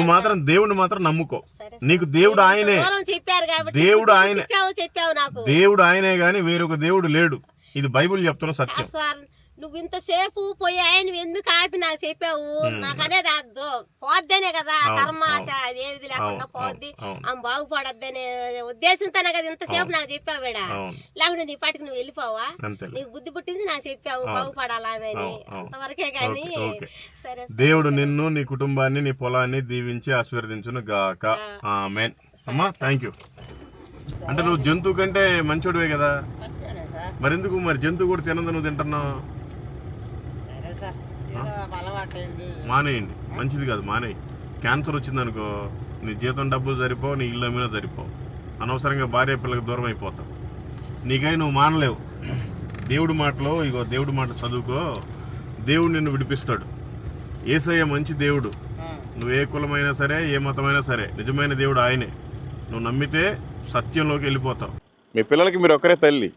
నువ్వు మాత్రం దేవుడిని మాత్రం నమ్ముకో. నీకు దేవుడు ఆయనే. చెప్పారు కాబట్టి దేవుడు ఆయనే. ఇచ్చావు చెప్పావు నాకు. దేవుడు ఆయనే గాని వేరొక దేవుడు లేడు. ఇది బైబిల్ చెప్తున్న సత్యం. నువ్వు ఇంతసేపు పోయాయి నువ్వు ఎందుకు ఆపి నాకు చెప్పావు? నాకు అనేది పోద్దనే కదా కర్మాశ. అదేవిధి లేకుండా పోద్ది. ఆమె బాగుపడద్దనే ఉద్దేశంతోనే కదా ఇంతసేపు నాకు చెప్పావు వేడా లేకుంటే నీ పాటికి నువ్వు వెళ్ళిపోవా? నీకు బుద్ధి పుట్టింది నాకు చెప్పావు అవును. బాగుపడాలా అని. అవును, అవును. అంతవరకే కానీ. సరే. దేవుడు నిన్ను నీ కుటుంబాన్ని నీ పొలాన్ని దీవించి ఆశీర్వదించును గాక. ఆమెన్. అమ్మా థ్యాంక్ యూ అంటే నువ్వు జంతువు కంటే మంచోడివే కదా? మరెందుకు మరి జంతువు కూడా తినదు నువ్వు తింటున్నావు సరే సార్ ఏదో అలవాటైంది మానేయండి. మంచిది కాదు మానేయి. క్యాన్సర్ వచ్చింది అనుకో నీ జీతం డబ్బులు సరిపోవు నీ ఇల్లు అమ్మినా సరిపోవు. అనవసరంగా భార్య పిల్లకి దూరం అయిపోతావు. నీకై నువ్వు మానలేవు. దేవుడి మాటలో ఇగో దేవుడి మాట చదువుకో దేవుడు నిన్ను విడిపిస్తాడు. ఏసయ్య మంచి దేవుడు. నువ్వు ఏ కులమైనా సరే ఏ మతమైనా సరే నిజమైన దేవుడు ఆయనే. నువ్వు నమ్మితే సత్యంలోకి వెళ్ళిపోతావు. మీ పిల్లలకి మీరు ఒక్కరే తల్లి.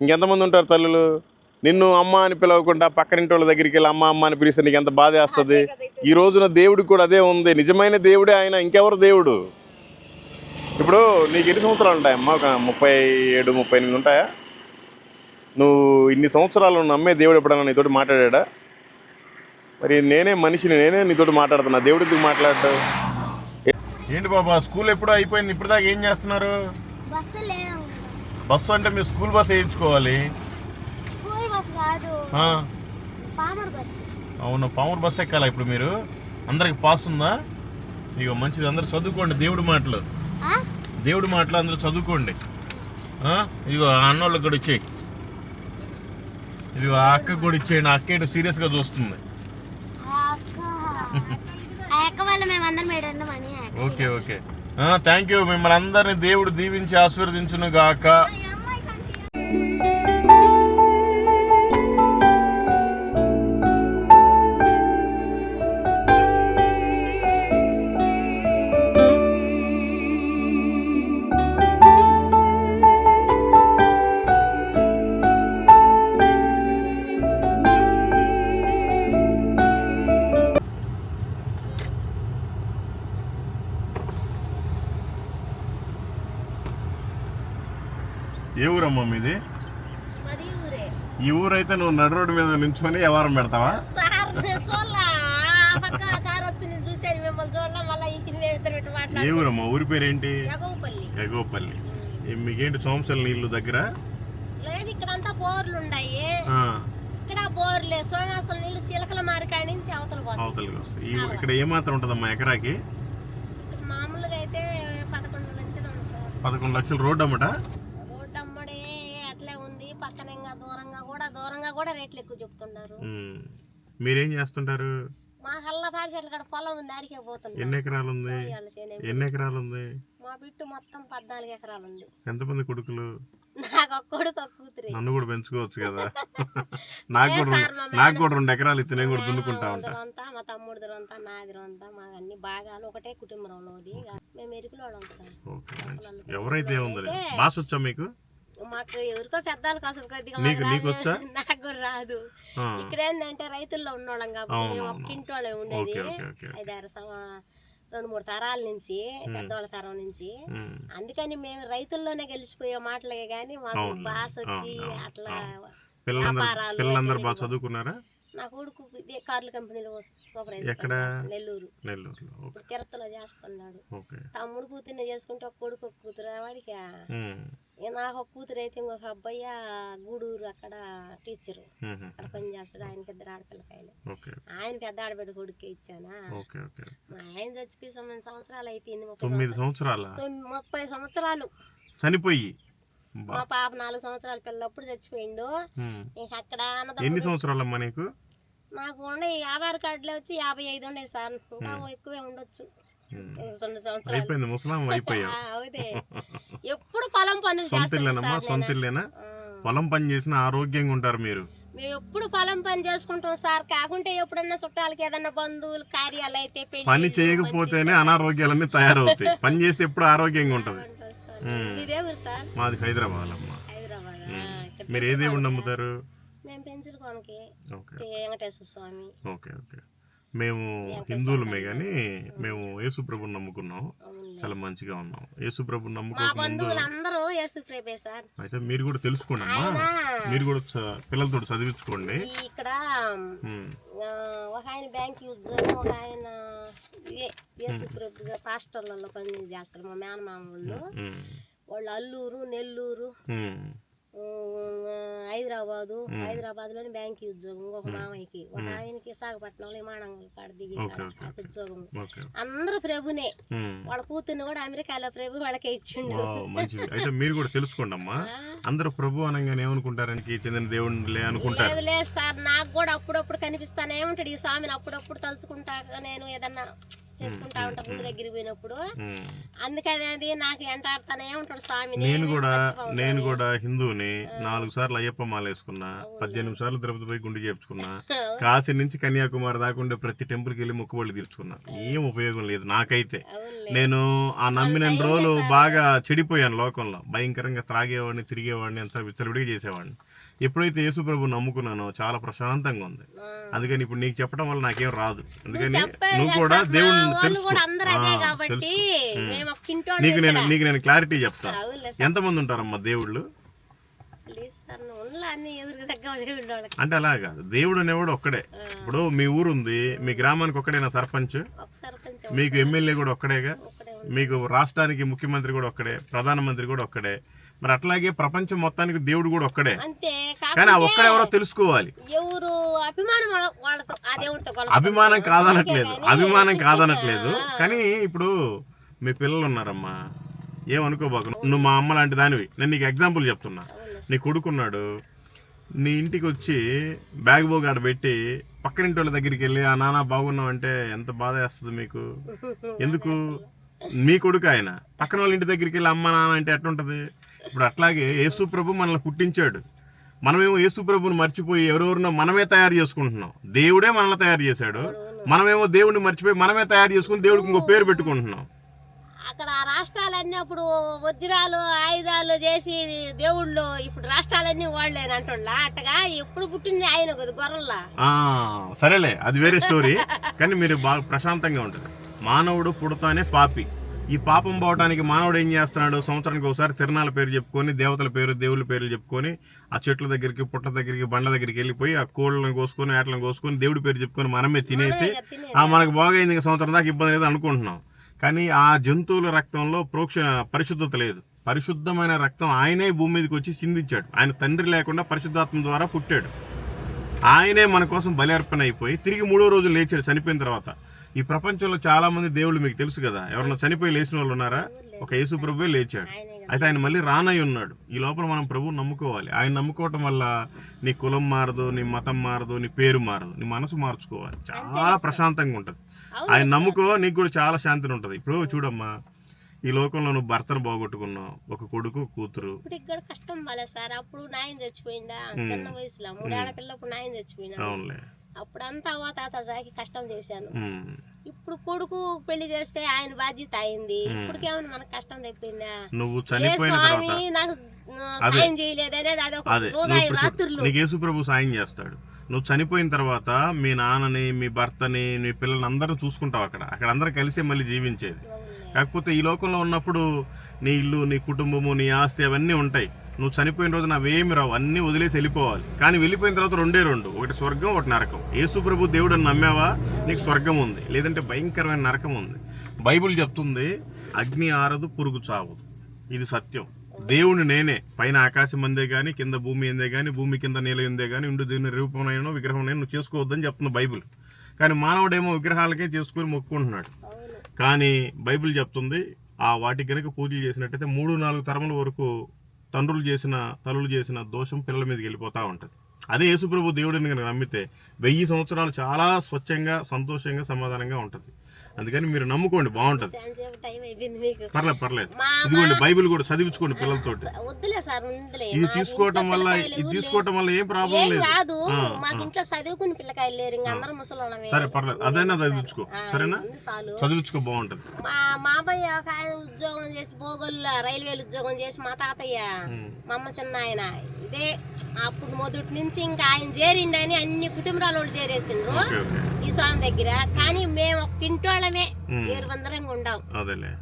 ఇంకెంతమంది ఉంటారు తల్లులు? నిన్ను అమ్మ అని పిలవకుండా పక్కనింటి వాళ్ళ దగ్గరికి వెళ్ళి అమ్మ అమ్మ అని పిలిస్తే నీకు ఎంత బాధ వేస్తుంది? ఈ రోజున దేవుడికి కూడా అదే ఉంది. నిజమైన దేవుడే ఆయన ఇంకెవరు దేవుడు? ఇప్పుడు నీకు ఎన్ని సంవత్సరాలు ఉంటాయమ్మా ఒక ముప్పై ఏడు ముప్పై ఎనిమిది ఉంటాయా? నువ్వు ఇన్ని సంవత్సరాలు నమ్మే దేవుడు ఎప్పుడన్నా నీతోటి మాట్లాడా మరి నేనే మనిషిని నేనే నీతోటి మాట్లాడుతున్నా. దేవుడు ఎందుకు మాట్లాడతావు ఏంటి బాబా స్కూల్ ఎప్పుడో అయిపోయింది ఇప్పుడు దాకా ఏం చేస్తున్నారు? బస్సు బస్సు అంటే మీరు స్కూల్ బస్ వేయించుకోవాలి స్కూల్ బస్సు కాదు ఆ, పామర్ బస్సు అవును పామురు బస్ ఎక్కాలా ఇప్పుడు మీరు? అందరికి పాస్ ఉందా? ఇక మంచిది అందరు చదువుకోండి దేవుడి మాటలు? దేవుడి మాటలు అందరూ చదువుకోండి. ఇదిగో అన్నోళ్ళకి కూడా ఇచ్చేయి. ఇదిగో ఆ అక్కకి కూడా ఇచ్చేయండి అక్క ఏంటో సీరియస్గా చూస్తుంది. అక్క. అక్క అక్క. Okay okay. థ్యాంక్ యూ మిమ్మల్ని అందరిని దేవుడు దీవించి ఆశీర్వదించును గాక ఊరైతే నువ్వు నడు రోడ్డు మీద నించుకొని వ్యవహారం పెడతావా? ఏ ఊరమ్మా? ఊరి పేరేంటి? ఎగవపల్లి ఎగోపల్లి మీకేంటి సోమశల నీళ్ళు దగ్గర? లేదు ఇక్కడంతా బోర్లు ఉన్నాయి ఇక్కడ బోర్లే. సోమాసం నీళ్ళు చిలకల మారికాడి నుంచి అవతల అవతలకి వస్తాయి. ఇక్కడ ఏమాత్రం ఉంటుందమ్మా ఎకరాకి? ఇక్కడ మామూలుగా అయితే పదకొండు లక్షలు పదకొండు లక్షల రోడ్డు అమ్మట రోడ్డు అమ్మడే అట్లే ఉంది పక్కన ఇంకా దూరంగా కూడా దూరంగా కూడా రేట్లు ఎక్కువ చెప్తున్నారు. మీరేం చేస్తుంటారు? మా కల్లా తాడి చెట్ల కాడ పొలం ఉంది ఆడికే పోతుంది ఎన్ని ఎకరాలు ఉంది. ఎన్ని ఎకరాలు. ఉంది మా బిట్టు మొత్తం పద్నాలుగు ఎకరాలు ఉంది ఎంతమంది కొడుకులు? నాకు ఒక కొడుకు ఒక కూతురి. నన్ను కూడా పెంచుకోవచ్చు కదా. నాకు కూడా మా నాకు కూడా రెండు ఎకరాలు ఇస్తే నేను కూడా దున్నుకుంటా ఉంటా. అంతా మా తమ్ముడు అంతా నాది అంతా మాకు అన్ని భాగాలు ఒకటే కుటుంబంలోది. మేము ఎరుకులోడం సార్. ఎవరైతే ఏముంది? బాస్ వచ్చా మీకు? మాకు ఎవరికో పెద్దలకు అసలు కొద్దిగా నీకు- మాకు నీకు రాదు. వచ్చా? నాకు కూడా రాదు. ఇక్కడ ఏంటంటే రైతుల్లో ఉన్నోళ్ళం కాబట్టి మేము. ఒక ఇంటోళ్ళే ఉండేది. Okay okay okay. ఐదారు సంవ- రెండు మూడు తరాల నుంచి పెద్దోళ్ళ తరం నుంచి. అందుకని మేము రైతుల్లోనే గెలిచిపోయే మాటలే కానీ మాకు బాస్ వచ్చి అట్లా పిల్లలందరూ వ్యాపారాలు పిల్లలందరూ బాగా చదువుకున్నారా? నా కొడుకు ఇదే కార్ల కంపెనీలో సూపర్వైజర్ నెల్లూరు. నెల్లూరులో తిరుపతిలో చేస్తున్నాడు. తమ్ముడు కూతుర్ని చేసుకుంటే ఒక కొడుకు ఒక కూతురు వాడికి? నాకు ఒక కూతురు అయితే ఇంకొక అబ్బాయి గూడూరు అక్కడ టీచరు. అక్కడ పని చేస్తాడు. ఆయనకి ఇద్దరు ఆడపిల్లకాయలు. ఆయన పెద్ద ఆడబిడ్డ కొడుకు ఇచ్చానా? మా ఆయన చచ్చిపోయి తొమ్మిది సంవత్సరాలు అయిపోయింది ముప్పై తొమ్మిది సంవత్సరాలు. సంవత్సరాల? ముప్పై సంవత్సరాలు. చనిపోయి. మా పాప నాలుగు సంవత్సరాల పిల్లప్పుడు చచ్చిపోయిండు. ఇక అక్కడ ఎన్ని అన్నదమ్ముడు సంవత్సరాలమ్మా నీకు? నాకు ఉండే ఆధార్ కార్డులో వచ్చి యాభై ఐదు ఉండే సార్. ఇంకా ఎక్కువే ఉండొచ్చు. రెండు సంవత్సరాలు. ఎప్పుడు పొలం పనులు సొంత చేస్తాం. పొలం పని చేసిన ఆరోగ్యంగా ఉంటారు మీరు. మేము ఎప్పుడు పొలం పని చేసుకుంటాం సార్. కాకుంటే ఎప్పుడన్నా చుట్టాలకి ఏదన్నా బంధువులు కార్యాలు అయితే పని చేయకపోతేనే అనారోగ్యాలన్నీ తయారవుతాయి. పని చేస్తే ఎప్పుడు ఆరోగ్యంగా ఉంటుంది. మాది హైదరాబాద్ అమ్మ. మీరు ఏ దేవుడు నమ్ముతారు? మేము పెంచుకోనికి okay. Venkateswara Swamy. Okay okay. మేము హిందువులమే కానీ మేము యేసు ప్రభుని నమ్ముకున్నాం. చాలా మంచిగా ఉన్నాం. యేసు ప్రభుని మా నమ్ముకోక ముందు బంధువులు అందరూ యేసు ప్రేమే సార్. అయితే మీరు కూడా తెలుసుకోండి అమ్మా. మీరు కూడా పిల్లలతో చదివించుకోండి. ఇక్కడ ఒక ఆయన బ్యాంక్ ఉద్యోగం ఒక ఆయన ఏ- యేసు ప్రభుగా పాస్టర్లలో పని చేస్తారు మా మేనమామ వాళ్ళు వాళ్ళు అల్లూరు నెల్లూరు. హైదరాబాదు. హైదరాబాద్లోని బ్యాంక్ ఉద్యోగం. ఒక మామయ్యకి. ఒక ఆయనకి విశాఖపట్నంలో విమానంలో కాడ దిగి. ఉద్యోగం. అందరూ ప్రభునే. వాళ్ళ కూతుర్ని కూడా అమెరికాలో ప్రభు వాళ్ళకే ఇచ్చిండు. మంచిది. అయితే మీరు కూడా తెలుసుకోండి అమ్మా అందరూ ప్రభు అనగానే ఏమనుకుంటారనికి చెందిన దేవుడిలే అనుకుంటారు. లేదు లేదు సార్ నాకు కూడా అప్పుడప్పుడు కనిపిస్తానే ఉంటాడు. ఈ స్వామిని అప్పుడప్పుడు తలుచుకుంటా నేను ఏదన్నా చేసుకుంటా ఉంటా గుడి దగ్గరికి పోయినప్పుడు. ఉమ్. అందుకని అది నాకు ఎంటాడుతానే ఉంటాడు స్వామి నేను కూడా నేను కూడా హిందువుని నాలుగు సార్లు అయ్యప్ప మాల వేసుకున్నా పద్దెనిమిది సార్లు తిరుపతి పోయి గుండు చేర్చుకున్నా కాశీ నుంచి కన్యాకుమారి దాకా ఉండే ప్రతి టెంపుల్కి వెళ్ళి మొక్కుబళ్ళు తీర్చుకున్నా. ఏం ఉపయోగం లేదు నాకైతే. నేను ఆ నమ్మిన రోజులు బాగా చెడిపోయాను లోకంలో. భయంకరంగా త్రాగేవాడిని తిరిగేవాడిని అంత విచ్చలవిడిగా చేసేవాడిని. ఎప్పుడైతే యేసు ప్రభు నమ్ముకున్నానో చాలా ప్రశాంతంగా ఉంది. అందుకని ఇప్పుడు నీకు చెప్పడం వల్ల నాకేం రాదు. అందుకని నువ్వు కూడా దేవుడిని తెలుసుకో. నీకు నేను నీకు నేను క్లారిటీ చెప్తా. అవునులే ఎంతమంది ఉంటారమ్మా దేవుళ్ళు? అంటే అలా కాదు. దేవుడు అనేవాడు ఒక్కడే. ఇప్పుడు మీ ఊరు ఉంది మీ గ్రామానికి ఒక్కడేనా సర్పంచ్? మీకు ఎమ్మెల్యే కూడా ఒక్కడేగా? ఒక్కడే మీకు రాష్ట్రానికి ముఖ్యమంత్రి కూడా ఒక్కడే ప్రధానమంత్రి కూడా ఒక్కడే. మరి అట్లాగే ప్రపంచం మొత్తానికి దేవుడు కూడా ఒక్కడే. అంతే కానీ ఆ కాకపోతే ఒక్కడెవరో తెలుసుకోవాలి. ఎవరు అభిమానం వాళ్ళ- వాళ్ళతో ఆ దేవుడితో కొలుస్తారు. అభిమానం కాదనట్లేదు. అభిమానం కాదనట్లేదు. కానీ ఇప్పుడు మీ పిల్లలు ఉన్నారమ్మా. ఏమనుకోబాకు? నువ్వు మా అమ్మ లాంటి దానివి. నేను నీకు ఎగ్జాంపుల్ చెప్తున్నా. నీ కొడుకున్నాడు. నీ ఇంటికి వచ్చి బ్యాగ్ బోగ్ ఆడ పెట్టి పక్కనింటి వాళ్ళ దగ్గరికి వెళ్ళి ఆ నాన్న బాగున్నావు అంటే ఎంత బాధ వేస్తుంది మీకు? ఎందుకు? మీ కొడుకు ఆయన. పక్కన వాళ్ళ ఇంటి దగ్గరికి వెళ్ళి అమ్మ నాన్న అంటే ఎట్లుంటది? ఇప్పుడు అట్లాగే యేసు ప్రభు మనల్ని పుట్టించాడు. మనమేమో యేసు ప్రభుని మర్చిపోయి ఎవరెవరినో మనమే తయారు చేసుకుంటున్నాం. దేవుడే మనల్ని తయారు చేశాడు. మనమేమో దేవుడిని మర్చిపోయి మనమే తయారు చేసుకుని దేవుడికి ఇంకో పేరు పెట్టుకుంటున్నాం. అక్కడ ఆ రాష్ట్రాలన్నీ అప్పుడు వజ్రాలు ఆయుధాలు చేసి దేవుళ్ళు ఇప్పుడు రాష్ట్రాలన్నీ వాళ్ళేని అంటుండ్లా? అట్టగా ఎప్పుడు పుట్టింది ఆయన గొర్రెల్లా? సరేలే అది వేరే స్టోరీ. కానీ మీరు బాగా ప్రశాంతంగా ఉంటుంది మానవుడు పుడతానే పాపి. ఈ పాపం పోవడానికి మానవుడు ఏం చేస్తున్నాడు? సంవత్సరానికి ఒకసారి తిరణాల పేరు చెప్పుకొని దేవతల పేరు దేవుళ్ళ పేర్లు చెప్పుకొని ఆ చెట్ల దగ్గరికి పుట్ట దగ్గరికి బండ్ల దగ్గరికి వెళ్ళిపోయి ఆ కోళ్ళని కోసుకొని ఏటలను కోసుకొని దేవుడి పేరు చెప్పుకొని మనమే తినేసి. ఆ మనకు బాగైంది ఇంకా సంవత్సరం దాకా ఇబ్బంది లేదు అనుకుంటున్నాం. కానీ ఆ జంతువుల రక్తంలో ప్రోక్ష పరిశుద్ధత లేదు. పరిశుద్ధమైన రక్తం ఆయనే భూమి మీదకి వచ్చి చిందించాడు. ఆయన తండ్రి లేకుండా పరిశుద్ధాత్మ ద్వారా పుట్టాడు. ఆయనే మన కోసం బలి అర్పణ అయిపోయి తిరిగి మూడో రోజు లేచాడు చనిపోయిన తర్వాత. ఈ ప్రపంచంలో చాలా మంది దేవుళ్ళు మీకు తెలుసు కదా. ఎవరన్నా చనిపోయి లేచిన వాళ్ళు ఉన్నారా? ఒక యేసు ప్రభువే లేచాడు. అయితే ఆయన మళ్ళీ రానై ఉన్నాడు. ఈ లోపల మనం ప్రభువు నమ్ముకోవాలి. ఆయన నమ్ముకోవటం వల్ల నీ కులం మారదు నీ మతం మారదు నీ పేరు మారదు నీ మనసు మార్చుకోవాలి. చాలా ప్రశాంతంగా ఉంటుంది. ఆయన నమ్ముకో నీకు కూడా చాలా శాంతిని ఉంటుంది. ఇప్పుడు చూడమ్మా ఈ లోకంలో నువ్వు భర్తను బాగొట్టుకున్నావు. ఒక కొడుకు కూతురు. ఇప్పుడు ఇక్కడ కష్టం సార్. అప్పుడు నాయన చచ్చిపోయిందా చిన్న వయసులో. మూడేళ్ళ పిల్లప్పుడు నాయన చచ్చిపోయినా. అవునులే. అప్పుడు అంతా అవ్వ తాత సాకి కష్టం చేశాను. ఇప్పుడు కొడుకు పెళ్ళి చేస్తే ఆయన బాధ్యత అయింది. ఇప్పటికేమైనా మనకు కష్టం తెప్పిందా? నువ్వు స్వామి నాకు సాయం చేయలేదు అనేది అదొక రాత్రులు ప్రభు సాయం చేస్తాడు. నువ్వు చనిపోయిన తర్వాత మీ నాన్నని మీ భర్తని మీ పిల్లల్ని అందరూ చూసుకుంటావు అక్కడ. అక్కడ అందరూ కలిసి మళ్ళీ జీవించేది. కాకపోతే ఈ లోకంలో ఉన్నప్పుడు నీ ఇల్లు నీ కుటుంబము నీ ఆస్తి అవన్నీ ఉంటాయి. నువ్వు చనిపోయిన రోజు నావేమి రావు అన్నీ వదిలేసి వెళ్ళిపోవాలి. కానీ వెళ్ళిపోయిన తర్వాత రెండే రెండు ఒకటి స్వర్గం ఒకటి నరకం. యేసు ప్రభు దేవుడు అని నమ్మావా? నీకు స్వర్గం ఉంది. లేదంటే భయంకరమైన నరకం ఉంది. బైబిల్ చెప్తుంది అగ్ని ఆరదు పురుగు చావదు. ఇది సత్యం. దేవుని నేనే. పైన ఆకాశం అందే కానీ కింద భూమి అందే కానీ భూమి కింద నేల ఉందే కానీ ఉండు దేవుని రూపమైనా విగ్రహం నువ్వు చేసుకోవద్దని చెప్తుంది బైబిల్. కానీ మానవుడేమో విగ్రహాలకే చేసుకుని మొక్కుకుంటున్నాడు. కానీ బైబిల్ చెప్తుంది ఆ వాటికి కనుక పూజలు చేసినట్టయితే మూడు నాలుగు తరముల వరకు తండ్రులు చేసిన తల్లులు చేసిన దోషం పిల్లల మీదకి వెళ్ళిపోతూ ఉంటుంది. అదే యేసుప్రభు దేవుడిని కనుక నమ్మితే వెయ్యి సంవత్సరాలు చాలా స్వచ్ఛంగా సంతోషంగా సమాధానంగా ఉంటుంది. అందుకని మీరు నమ్ముకోండి బాగుంటుంది. పర్లేదు పర్లేదు. ఇదిగోండి బైబిల్ కూడా చదివించుకోండి ఉందిలే. ఇది తీసుకోవటం వల్ల ఇది తీసుకోవటం వల్ల ఏం. ప్రాబ్లం లేదు. కాదు. మాకు. ఇంట్లో చదువుకుని పిల్లకాయలు లేరు ఇంకా అందరం ముసలోళ్ళమే. సరే పర్లేదు. అదైనా చదివించుకో. సరేనా? చదివించుకో బాగుంటుంది. మా మామయ్య ఒక ఆయన ఉద్యోగం చేసి బోగొల్ల రైల్వేలు ఉద్యోగం చేసి మా తాతయ్య. మా అమ్మ చిన్న ఆయన అదే అప్పుడు మొదటి నుంచి ఇంకా ఆయన చేరిండని అన్ని కుటుంబాల వాళ్ళు చేరేసిండ్రు ఈ స్వామి దగ్గర. కానీ మేము ఒక ఇంటోళ్ళమే ఉమ్. వేరుబందరంగా ఉండాం. అదేలే.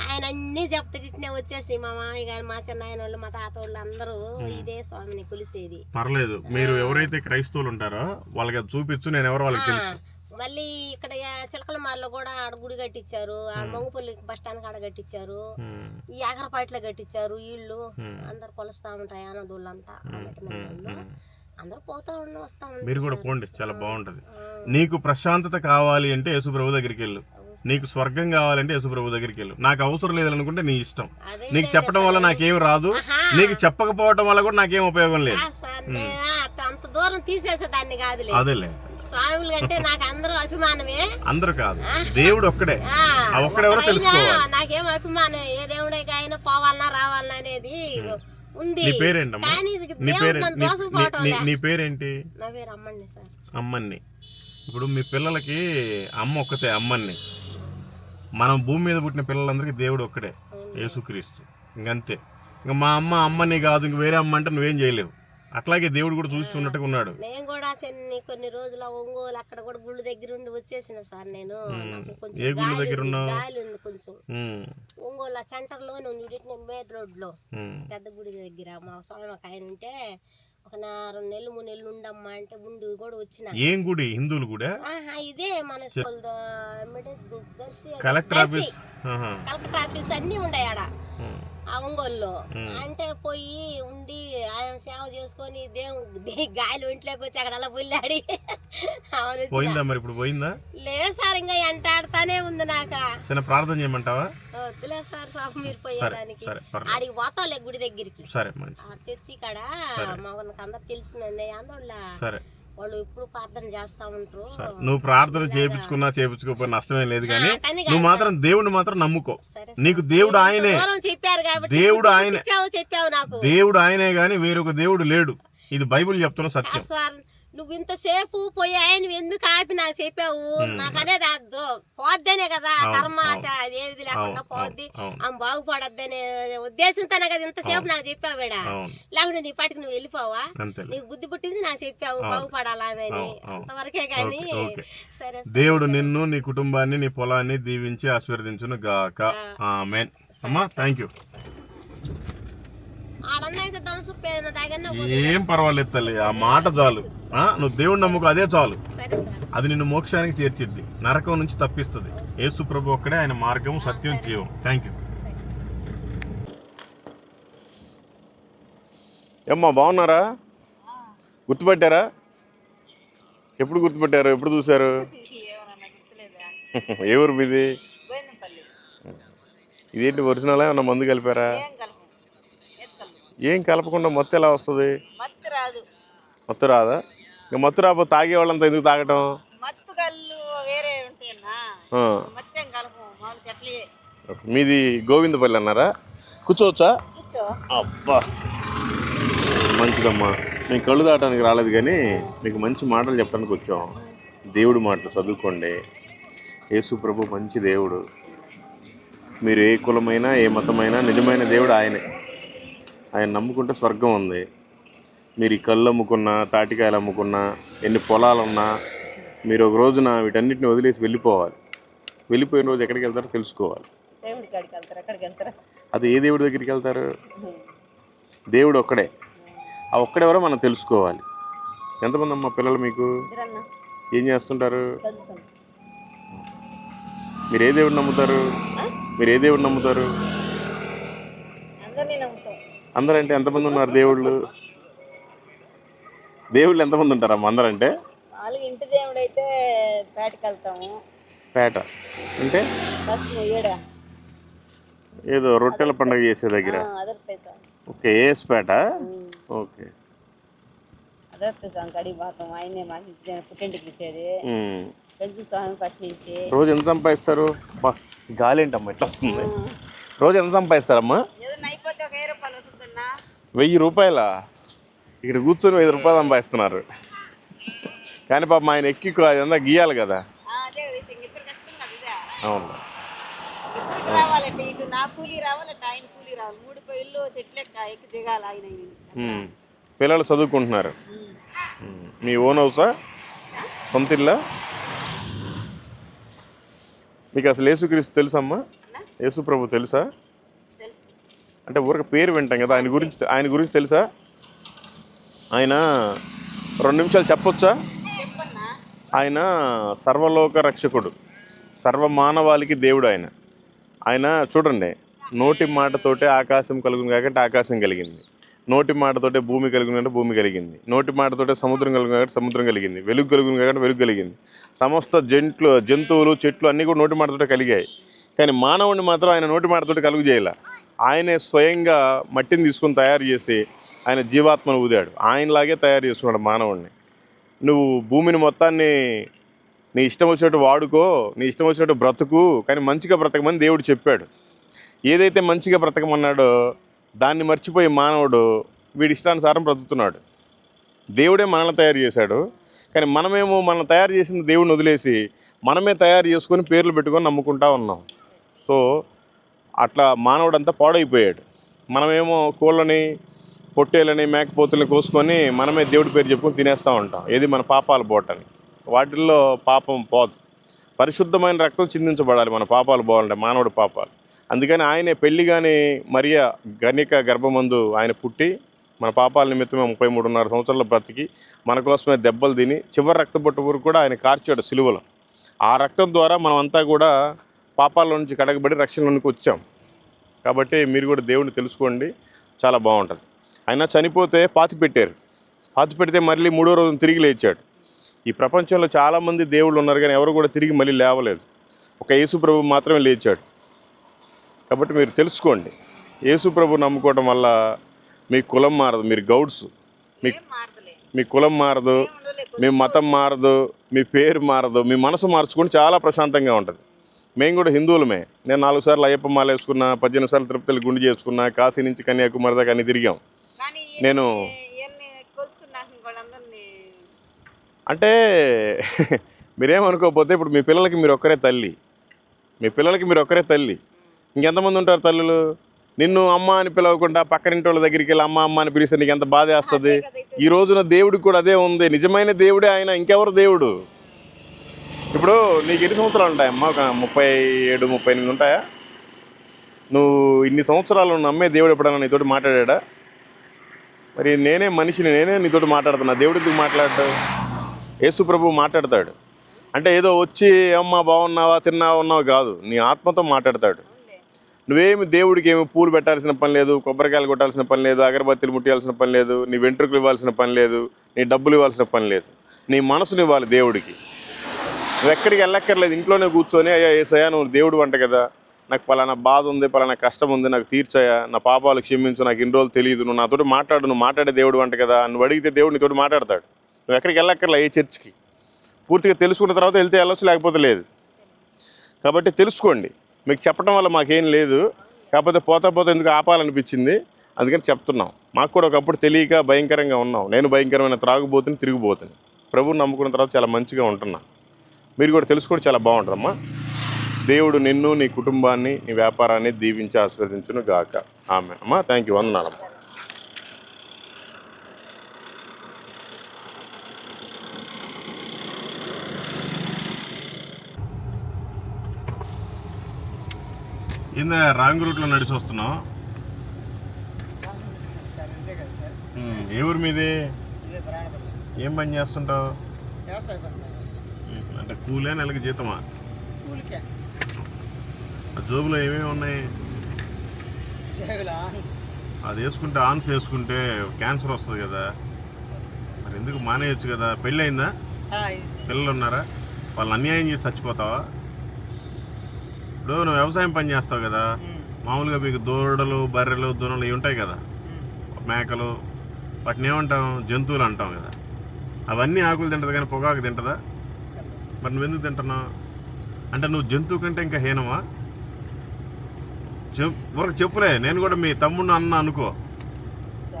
ఆయన అన్ని చెప్తుంటే వచ్చేసి మా మామయ్య గారు మా చిన్నాయన వాళ్ళు మా తాత వాళ్ళు అందరూ ఇదే స్వామిని కొలిసేది పర్లేదు. మీరు ఎవరైతే క్రైస్తవులు ఉంటారో వాళ్ళకి చూపించు నేను ఎవరో వాళ్ళకి తెలుసు. మళ్ళీ ఇక్కడ చిలకలమార్లో కూడా ఆడ గుడి కట్టించారు ఆడ మంగుపల్లి బస్ స్టాండ్ కాడ కట్టించారు ఈ అగరపాట్లో కట్టించారు ఇళ్ళు అందరు కొలుస్తా ఉంటాయి ఉమ్. అందరూ పోతా ఉండి వస్తా ఉంటారు మీరు కూడా పోండి చాలా బాగుంటది. నీకు ప్రశాంతత కావాలి అంటే యేసుప్రభు దగ్గరికి వెళ్ళు. నీకు స్వర్గం కావాలంటే యేసుప్రభు దగ్గరికి వెళ్ళు. నాకు అవసరం లేదనుకుంటే నీ ఇష్టం. నీకు చెప్పడం వల్ల నాకేం రాదు. నీకు చెప్పకపోవడం వల్ల కూడా నాకేం ఉపయోగం లేదు. అంత దూరం తీసేసేదాన్ని కాదులే. అదేలే స్వాములు అంటే నాకు అందరూ అభిమానమే. అందరూ కాదు. దేవుడు ఒక్కడే. ఒక్కడెవరో తెలుసుకోవాలి. నాకేం అభిమానం ఏ దేవుడికి అయినా పోవాలన్నా రావాలన్నా అనేది ఉంది. నీ పేరేంటమ్మా? కానీ ఇది నీ దేవుడు పేరు నన్ను నీ- నీ- నీ పేరేంటి? నా పేరు అమ్మండి సార్. అమ్మన్ని. ఇప్పుడు మీ పిల్లలకి అమ్మ ఒక్కతే అమ్మన్ని. మనం భూమి మీద పుట్టిన పిల్లలందరికీ దేవుడు ఒక్కడే యేసుక్రీస్తు. ఇంకంతే. ఇంక మా అమ్మ అమ్మని కాదు ఇంక వేరే అమ్మ అంటే నువ్వేం చేయలేవు. అట్లాగే దేవుడు కూడా చూస్తున్నట్టుగా ఉన్నాడు. నేను కూడా చెన్ని కొన్ని రోజుల ఒంగోలు అక్కడ కూడా గుళ్ళు దగ్గర ఉండి వచ్చేసిన సార్ నేను. నాకు కొంచెం ఏ గుళ్ళు దగ్గర? గాలి ఉంది కొంచెం. ఒంగోలు సెంటర్లోనే ఉంది ఇటు మేడ్ రోడ్లో పెద్ద గుడి దగ్గర. మా స్వామి ఒక ఆయన ఉంటే ఒక నా రెండు నెలలు మూడు నెలలు ఉండమ్మా అంటే ఉండి కూడా వచ్చిన. ఏం గుడి? హిందువులు కూడా ఇదే మన కలెక్టర్. ఆఫీస్. కలెక్టర్ ఆఫీస్ అన్ని ఉన్నాయి ఆడ. ఆ ఒంగోలులో. అంటే పోయి ఉండి ఆయన సేవ చేసుకొని దేవుడు దే- గాలి ఒంట్లోకి వచ్చి అక్కడ అలా పుల్లాడి. పోయిందా మరి ఇప్పుడు? పోయిందా? లేదు సార్ ఇంకా ఎంటాడుతానే ఉంది నాకు. చిన్న ప్రార్థన చేయమంటావా? వద్దులే సార్ పాపం మీరు పోయేదానికి. ఆడికి పోతాలే గుడి దగ్గరికి. సరే చర్చి కాడ? మా వాళ్ళకి అందరు తెలిసినండి అందువల్ల సరే. వాళ్ళు ఎప్పుడు ప్రార్థన చేస్తా ఉంటారు. నువ్వు ప్రార్థన చేయించుకున్నా చేయించుకోకపోయినా నష్టమేం లేదు కానీ నువ్వు మాత్రం దేవుడిని మాత్రం నమ్ముకో. నీకు దేవుడు ఆయనే. చెప్పారు కాబట్టి దేవుడు ఆయనే. చెప్పావు నాకు. దేవుడు ఆయనే గాని వేరొక దేవుడు లేడు. ఇది బైబిల్ చెప్తున్న సత్యం. నువ్వు ఇంతసేపు పోయి ఆయన ఎందుకు ఆపి నాకు చెప్పావు? నాకు అనేది పోద్దనే కదా అవును, కర్మ అవును. ఆశ అదేవిధి లేకుండా పోద్ది. ఆమె బాగుపడద్దనే ఉద్దేశంతోనే కదా ఇంతసేపు నాకు చెప్పావు వేడా అవును. లేకుంటే నీ పాటికి నువ్వు వెళ్ళిపోవా? నీకు బుద్ధి పుట్టింది నాకు చెప్పావు. బాగుపడాలని. అంతవరకే కానీ సార్. దేవుడు నిన్ను నీ కుటుంబాన్ని నీ పొలాన్ని దీవించి ఆశీర్వదించును గాక ఆమెన్. అమ్మా థ్యాంక్ యూ ఆడన్నా అయితే దంసప్పేదన్న దగ్గర ఏం పర్వాలేదు తల్లి ఆ మాట చాలు. ఆ, నువ్వు దేవుడు నమ్ముకో అదే చాలు. సరే సార్. అది నిన్ను మోక్షానికి చేర్చిద్ది. నరకం నుంచి తప్పిస్తుంది. యేసు ప్రభు ఒక్కడే ఆయన మార్గం సత్యం జీవం. థ్యాంక్ యూ ఏమ్మా బాగున్నారా? గుర్తుపట్టారా? ఎప్పుడు గుర్తుపట్టారు? ఎప్పుడు చూశారు? ఏ ఊరు మీది? గోవిందంపల్లి ఇదేంటి ఒరిజినల్? ఏమన్నా మందు కలిపారా? ఏం కలపకుండా మొత్తం ఎలా వస్తుంది? మత్తు రాదు. ఇక మత్తు రాకపోతే తాగే వాళ్ళంతా ఎందుకు తాగటం. మీది గోవిందపల్లి అన్నారా? కూర్చోవచ్చా? కూర్చో. అబ్బా. మంచిదమ్మా. మేము కళ్ళు దాటానికి రాలేదు కానీ మీకు మంచి మాటలు చెప్పడానికి వచ్చాం. దేవుడి మాటలు చదువుకోండి. యేసు ప్రభు మంచి దేవుడు. మీరు ఏ కులమైనా ఏ మతమైనా నిజమైన దేవుడు ఆయనే. ఆయన నమ్ముకుంటే స్వర్గం ఉంది. మీరు ఈ కళ్ళు అమ్ముకున్నా తాటికాయలు అమ్ముకున్నా ఎన్ని పొలాలున్నా మీరు ఒక రోజున వీటన్నిటిని వదిలేసి వెళ్ళిపోవాలి. వెళ్ళిపోయిన రోజు ఎక్కడికి వెళ్తారో తెలుసుకోవాలి. అది ఏ దేవుడి దగ్గరికి వెళ్తారు? దేవుడు ఒక్కడే. ఆ ఒక్కడెవరో మనం తెలుసుకోవాలి. ఎంతమంది అమ్మా పిల్లలు మీకు? ఏం చేస్తుంటారు? మీరు ఏ దేవుడు నమ్ముతారు? మీరు ఏ దేవుడు నమ్ముతారు? అందరంటే ఎంతమంది ఉన్నారు దేవుళ్ళు? దేవుళ్ళు ఎంతమంది ఉంటారమ్మా అందరంటే? వాళ్ళు ఇంటి దేవుడు అయితే పేటకి వెళ్తాము. పేట. అంటే? ఏదో రొట్టెల పండుగ చేసే దగ్గర. ఓకే ఏఎస్ పేట? ఓకే. రోజు ఎంత సంపాదిస్తారు? గాలి ఏంటమ్మా ఎట్లా వస్తుంది. రోజు ఎంత సంపాదిస్తారమ్మా? వెయ్యి రూపాయలు ఇక్కడ కూర్చొని వెయ్యి రూపాయలు సంపాదిస్తున్నారు. కానీ పాపం ఆయన ఎక్కి అదంతా గీయాలి కదా. అవును. పిల్లలు చదువుకుంటున్నారు. మీ ఓన్ హౌసా? సొంత ఇల్లా? మీకు అసలు యేసుక్రీస్తు తెలుసమ్మా యేసు ప్రభు తెలుసు? అంటే ఊరికి పేరు వింటాం కదా ఆయన గురించి ఆయన గురించి తెలుసా? ఆయన రెండు నిమిషాలు చెప్పొచ్చా? ఆయన సర్వలోక రక్షకుడు సర్వ మానవాళికి దేవుడు ఆయన. ఆయన చూడండి నోటి మాటతోటే ఆకాశం కలుగును కాబట్టి ఆకాశం కలిగింది. నోటి మాటతోటే భూమి కలుగును కాబట్టి భూమి కలిగింది. నోటి మాటతోటే సముద్రం కలుగును కాబట్టి సముద్రం కలిగింది. వెలుగు కలుగును కాబట్టి వెలుగు కలిగింది. సమస్త జంట్లు జంతువులు చెట్లు అన్నీ కూడా నోటి మాటతోటే కలిగాయి. కానీ మానవుడిని మాత్రం ఆయన నోటి మాటతోటి కలుగు చేయాల. ఆయనే స్వయంగా మట్టిని తీసుకొని తయారు చేసి ఆయన జీవాత్మను ఊదాడు. ఆయనలాగే తయారు చేసుకున్నాడు మానవుడిని నువ్వు భూమిని మొత్తాన్ని నీ ఇష్టం వచ్చినట్టు వాడుకో నీ ఇష్టం వచ్చినట్టు బ్రతుకు కానీ మంచిగా బ్రతకమని దేవుడు చెప్పాడు. ఏదైతే మంచిగా బ్రతకమన్నాడో దాన్ని మర్చిపోయి మానవుడు వీడి ఇష్టానుసారం బ్రతుకుతున్నాడు. దేవుడే మనల్ని తయారు చేశాడు. కానీ మనమేమో మనం తయారు చేసిన దేవుడిని వదిలేసి మనమే తయారు చేసుకొని పేర్లు పెట్టుకొని నమ్ముకుంటా ఉన్నాం. సో అట్లా మానవుడంతా పాడైపోయాడు. మనమేమో కోళ్ళని పొట్టేలని మేకపోతుల్ని కోసుకొని మనమే దేవుడి పేరు చెప్పుకొని తినేస్తూ ఉంటాం. ఏది మన పాపాలు పోవటానికి వాటిల్లో పాపం పోదు. పరిశుద్ధమైన రక్తం చిందించబడాలి మన పాపాలు పోవాలంటే మానవుడి పాపాలు. అందుకని ఆయనే పెళ్ళి కానీ మరియా గణిక గర్భమందు ఆయన పుట్టి మన పాపాల నిమిత్తమే ముప్పై మూడున్నర సంవత్సరాల బ్రతికి మన కోసమే దెబ్బలు తిని చివరి రక్త బొట్టు వరకు కూడా ఆయన కార్చాడు సిలువలో. ఆ రక్తం ద్వారా మనమంతా కూడా పాపాల నుంచి కడగబడి రక్షణలోనికి వచ్చాం. కాబట్టి మీరు కూడా దేవుడిని తెలుసుకోండి. చాలా బాగుంటుంది. ఆయన చనిపోతే పాతి పెట్టారు. పాతి పెడితే మళ్ళీ మూడో రోజు తిరిగి లేచాడు. ఈ ప్రపంచంలో చాలామంది దేవుళ్ళు ఉన్నారు కానీ ఎవరు కూడా తిరిగి మళ్ళీ లేవలేదు. ఒక యేసు ప్రభు మాత్రమే లేచాడు. కాబట్టి మీరు తెలుసుకోండి. యేసు ప్రభు నమ్ముకోవడం వల్ల మీ కులం మారదు. మీరు గౌడ్స్. మీ మీ కులం మారదు. మీ మతం మారదు. మీ పేరు మారదు. మీ మనసు మార్చుకొని చాలా ప్రశాంతంగా ఉంటుంది. మేము కూడా హిందువులమే. నేను నాలుగు సార్లు అయ్యప్ప మాల వేసుకున్నా పద్దెనిమిది సార్లు తిరుపతిలో గుండు చేసుకున్నా కాశీ నుంచి కన్యాకుమారి దాకా అన్ని తిరిగాం. నేను అంటే మీరేమనుకోకపోతే ఇప్పుడు మీ పిల్లలకి మీరు ఒక్కరే తల్లి. మీ పిల్లలకి మీరు ఒక్కరే తల్లి. ఇంకెంతమంది ఉంటారు తల్లులు? నిన్ను అమ్మ అని పిలవకుండా పక్కనింటి వాళ్ళ దగ్గరికి వెళ్ళి అమ్మ అమ్మ అని పిలిస్తే నీకు ఎంత బాధ వేస్తుంది ఈ రోజున దేవుడికి కూడా అదే ఉంది. నిజమైన దేవుడే ఆయన ఇంకెవరు దేవుడు? ఇప్పుడు నీకు ఎన్ని సంవత్సరాలు ఉంటాయమ్మా ఒక ముప్పై ఏడు ముప్పై ఎనిమిది ఉంటాయా? నువ్వు ఇన్ని సంవత్సరాలు నమ్మే దేవుడు ఎప్పుడన్నా నీతోటి మాట్లాడా మరి నేనే మనిషిని నేనే నీతోటి మాట్లాడుతున్నా. దేవుడు ఎందుకు మాట్లాడతాడు యేసు ప్రభు మాట్లాడతాడు. అంటే ఏదో వచ్చి అమ్మ బాగున్నావా? తిన్నావా? ఉన్నావా? కాదు. నీ ఆత్మతో మాట్లాడతాడు. నువ్వేమి దేవుడికి ఏమి పూలు పెట్టాల్సిన పని లేదు కొబ్బరికాయలు కొట్టాల్సిన పని లేదు అగరబత్తీలు ముట్టాల్సిన పని లేదు నీ వెంట్రుకలు ఇవ్వాల్సిన పని లేదు నీ డబ్బులు ఇవ్వాల్సిన పని లేదు. నీ మనసుని ఇవ్వాలి దేవుడికి. నువ్వు ఎక్కడికి వెళ్ళక్కర్లేదు ఇంట్లోనే కూర్చొని అయ్యా ఏసయ్యా నువ్వు దేవుడు వంట కదా. నాకు పలానా బాధ ఉంది పలానా కష్టం ఉంది నాకు తీర్చాయా నా పాపాలు క్షమించు నాకు ఇన్ని రోజులు తెలియదు. నువ్వు నాతోటి మాట్లాడు నువ్వు మాట్లాడే దేవుడు వంట కదా. నువ్వు అడిగితే దేవుడు నీతోటి మాట్లాడతాడు. నువ్వు ఎక్కడికి వెళ్ళక్కర్లే ఏ చర్చ్కి. పూర్తిగా తెలుసుకున్న తర్వాత వెళ్తే వెళ్ళొచ్చు లేకపోతే లేదు. కాబట్టి తెలుసుకోండి. మీకు చెప్పడం వల్ల మాకేం లేదు. కాకపోతే పోతా పోతా ఎందుకు ఆపాలనిపించింది? అందుకని చెప్తున్నాం. మాకు కూడా ఒకప్పుడు తెలియక భయంకరంగా ఉన్నాం. నేను భయంకరమైన త్రాగుబోతుని తిరిగిపోతుంది ప్రభువుని నమ్ముకున్న తర్వాత చాలా మంచిగా ఉంటున్నాను మీరు కూడా తెలుసుకోవడం చాలా బాగుంటుందమ్మా. దేవుడు నిన్ను నీ కుటుంబాన్ని నీ వ్యాపారాన్ని దీవించి ఆశీర్వదించును గాక. ఆమె. అమ్మా థ్యాంక్ యూ వందనాలమ్మా ఇంద రాంగ్ రూట్లో నడిచి వస్తున్నాం సార్ అంతే కదా సార్. ఉమ్, ఏ ఊరు మీది? ఏం పని చేస్తుంటావు వ్యవసాయ పని మీద సార్. ఉమ్, అంటే కూలే నెలకి జీతమా? కూలికే. ఆ జోబులో ఏమేమి ఉన్నాయి? అది వేసుకుంటే ఆన్స్ వేసుకుంటే క్యాన్సర్ వస్తుంది కదా. మరి ఎందుకు మానేయచ్చు కదా? పెళ్ళి అయిందా. పిల్లలు ఉన్నారా? వాళ్ళని అన్యాయం చేసి చచ్చిపోతావా? ఇప్పుడు నువ్వు వ్యవసాయం పని చేస్తావు కదా. మామూలుగా మీకు దూడలు బర్రెలు దూడలు ఇవి ఉంటాయి కదా. మేకలు వాటిని ఏమంటాం? జంతువులు అంటాం కదా. అవన్నీ ఆకులు తింటది కానీ పొగాకు తింటదా? మరి నువ్వు ఎందుకు తింటున్నావు అంటే నువ్వు జంతువు కంటే ఇంకా హీనమా? చెప్ ఊరకు చెప్పులే నేను కూడా మీ తమ్ముడు అన్న అనుకో.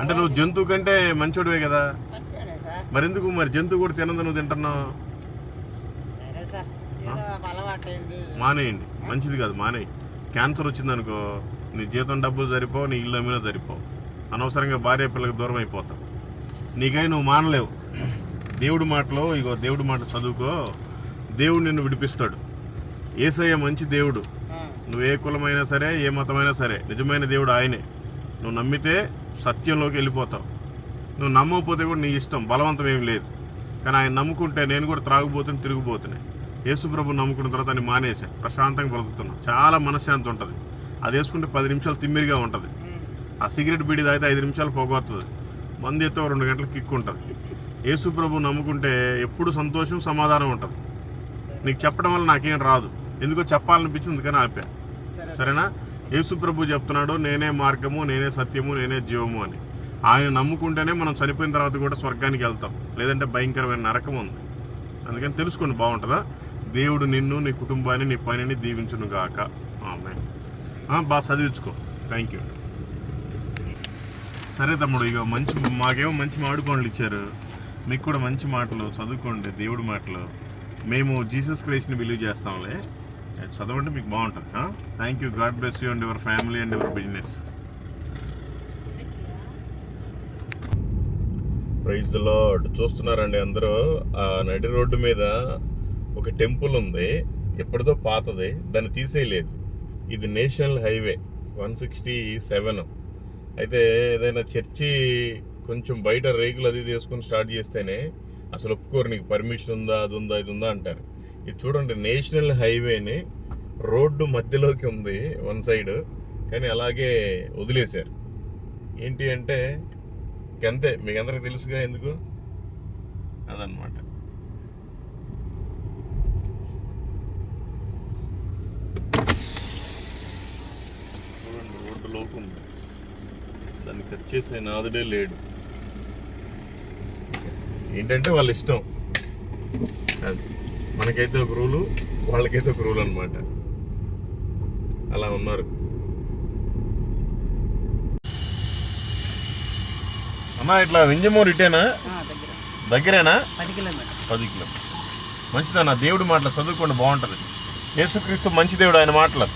అంటే నువ్వు జంతువు కంటే మంచోడివే కదా. సార్. మరి ఎందుకు మరి జంతువు కూడా తినదు నువ్వు తింటున్నావు మానేయండి. మంచిది కాదు మానేయి. క్యాన్సర్ వచ్చిందనుకో నీ జీతం డబ్బులు సరిపోవు నీ ఇల్లు అమ్మినా సరిపోవు. అనవసరంగా భార్య పిల్లకి దూరం అయిపోతావు. నీకై నువ్వు మానలేవు. దేవుడి మాటలో ఇగో దేవుడి మాట చదువుకో. దేవుడు నిన్ను విడిపిస్తాడు. ఏసయ్య మంచి దేవుడు. నువ్వు ఏ కులమైనా సరే ఏ మతమైనా సరే నిజమైన దేవుడు ఆయనే. నువ్వు నమ్మితే సత్యంలోకి వెళ్ళిపోతావు. నువ్వు నమ్మకపోతే కూడా నీ ఇష్టం బలవంతం ఏం లేదు. కానీ ఆయన నమ్ముకుంటే నేను కూడా త్రాగుబోతుని తిరిగిపోతున్నాయి యేసుప్రభు నమ్ముకున్న తర్వాత అని మానేసా ప్రశాంతంగా బ్రతుకుతున్నాను చాలా మనశ్శాంతి ఉంటుంది. అది వేసుకుంటే పది నిమిషాలు తిమ్మిరిగా ఉంటుంది. ఆ సిగరెట్ బీడి తాగితే ఐదు నిమిషాలు పోగొస్తుంది మంది ఎత్తే రెండు గంటలు కిక్ ఉంటుంది యేసుప్రభు నమ్ముకుంటే ఎప్పుడు సంతోషం సమాధానం ఉంటుంది. నీకు చెప్పడం వల్ల నాకేం రాదు. ఎందుకో చెప్పాలనిపించింది కానీ ఆపా. సరే. సరేనా? యేసు ప్రభు చెప్తున్నాడు నేనే మార్గము నేనే సత్యము నేనే జీవము అని. ఆయన నమ్ముకుంటేనే మనం చనిపోయిన తర్వాత కూడా స్వర్గానికి వెళ్తాం. లేదంటే భయంకరమైన నరకం ఉంది. అందుకని తెలుసుకోండి బాగుంటుందా? దేవుడు నిన్ను నీ కుటుంబాన్ని నీ పనిని దీవించును గాక. ఆమె బాగా చదివించుకో. థ్యాంక్ యూ సరే తమ్ముడు ఇక మంచి మాకేమో మంచి మామిడి పండ్లు ఇచ్చారు. మీకు కూడా మంచి మాటలు చదువుకోండి దేవుడి మాటలు. మేము జీసస్ క్రైస్ట్ని బిలీవ్ చేస్తాంలే. చదవండి మీకు బాగుంటుంది. Thank you god bless you and your family and your business praise lord చూస్తున్నారండి అందరూ. ఆ నడి రోడ్డు మీద ఒక టెంపుల్ ఉంది. ఎప్పటిదో పాతది. దాన్ని తీసేయలేదు. ఇది national highway one sixty seven. అయితే ఏదైనా చర్చి కొంచెం బయట రేకులు అది తీసుకొని స్టార్ట్ చేస్తేనే అసలు ఒప్పుకోరు నీకు పర్మిషన్ ఉందా అది ఉందా ఇది ఉందా అంటారు. ఇది చూడండి నేషనల్ హైవేని రోడ్డు మధ్యలోకి ఉంది వన్ సైడ్ కానీ అలాగే వదిలేశారు. ఏంటి అంటే ఇంకంతే మీకు అందరికి తెలుసుగా ఎందుకు? అదనమాట చూడండి రోడ్డు లోపు ఉంది. దాన్ని కట్ చేసే నాదుడే లేడు. ఏంటంటే వాళ్ళ ఇష్టం. అది. మనకైతే ఒక రూలు వాళ్ళకైతే ఒక రూల్ అనమాట అలా ఉన్నారు. అన్నా ఇట్లా వింజమూరు ఇటేనా? దగ్గరేనా? పది కిలోమీటర్. పది కిలో మంచిదన్న దేవుడి మాటలు చదువుకోండి బాగుంటుంది. యేసుక్రీస్తు మంచి దేవుడు ఆయన మాటలు.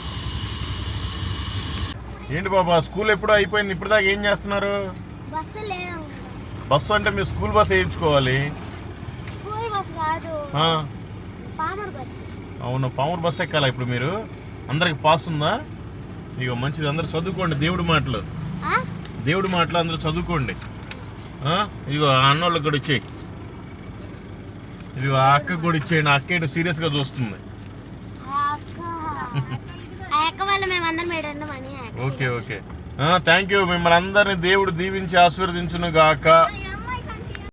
ఏంటి బాబా స్కూల్ ఎప్పుడో అయిపోయింది ఇప్పుడు దాకా ఏం చేస్తున్నారు? బస్సు అంటే మీరు స్కూల్ బస్ వేయించుకోవాలి. స్కూల్ బస్సు కాదు. ఆ, పామర్ బస్సు అవును పాముర్ బస్ ఎక్కాలా ఇప్పుడు మీరు? అందరికి పాస్ ఉందా? ఇక మంచిది అందరు చదువుకోండి దేవుడి మాటలు. ఆ? దేవుడి మాటలు అందరూ చదువుకోండి. ఆ, ఇదిగో ఆ అన్నోళ్ళకి కూడా ఇచ్చేయి. ఇదిగో ఆ అక్కకి కూడా ఇచ్చేయండి ఆ అక్క ఏంటో సీరియస్గా చూస్తుంది. ఆ అక్క. ఆ అక్క వల్ల మేమందరం మేడున్నామని ఓకే ఓకే. థ్యాంక్ యూ మిమ్మల్ని అందరినీ దేవుడు దీవించి ఆశీర్వదించును గాక.